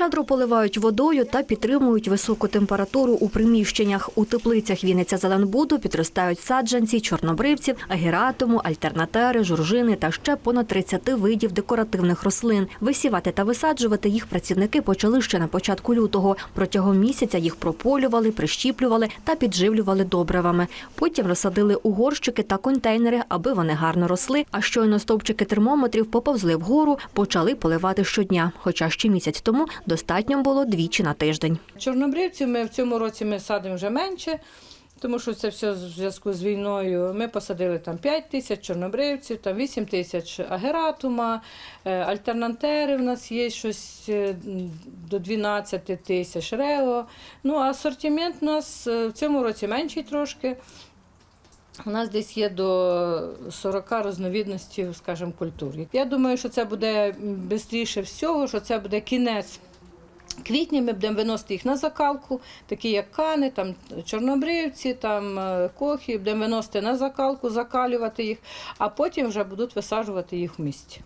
Щедро поливають водою та підтримують високу температуру у приміщеннях. У теплицях Вінниця Зеленбуду підростають саджанці, чорнобривців, агератуму, альтернатери, журжини та ще понад 30 видів декоративних рослин. Висівати та висаджувати їх працівники почали ще на початку лютого. Протягом місяця їх прополювали, прищіплювали та підживлювали добривами. Потім розсадили у горщики та контейнери, аби вони гарно росли. А щойно стовпчики термометрів поповзли вгору, почали поливати щодня. Хоча ще місяць тому достатньо було двічі на тиждень. Чорнобривців ми в цьому році ми садимо вже менше, тому що це все в зв'язку з війною. Ми посадили там 5 тисяч чорнобривців, там 8 тисяч агератума, е, альтернатери в нас є щось е, до 12 тисяч рео. Ну асортимент у нас е, в цьому році менший трошки. У нас десь є до 40 різновідностей, скажімо, культур. Я думаю, що це буде швидше всього, що це буде кінець квітня. Ми будемо виносити їх на закалку, такі як кани, там чорнобривці, там е, кохи, будемо виносити на закалку, закалювати їх, а потім вже будуть висаджувати їх в місті.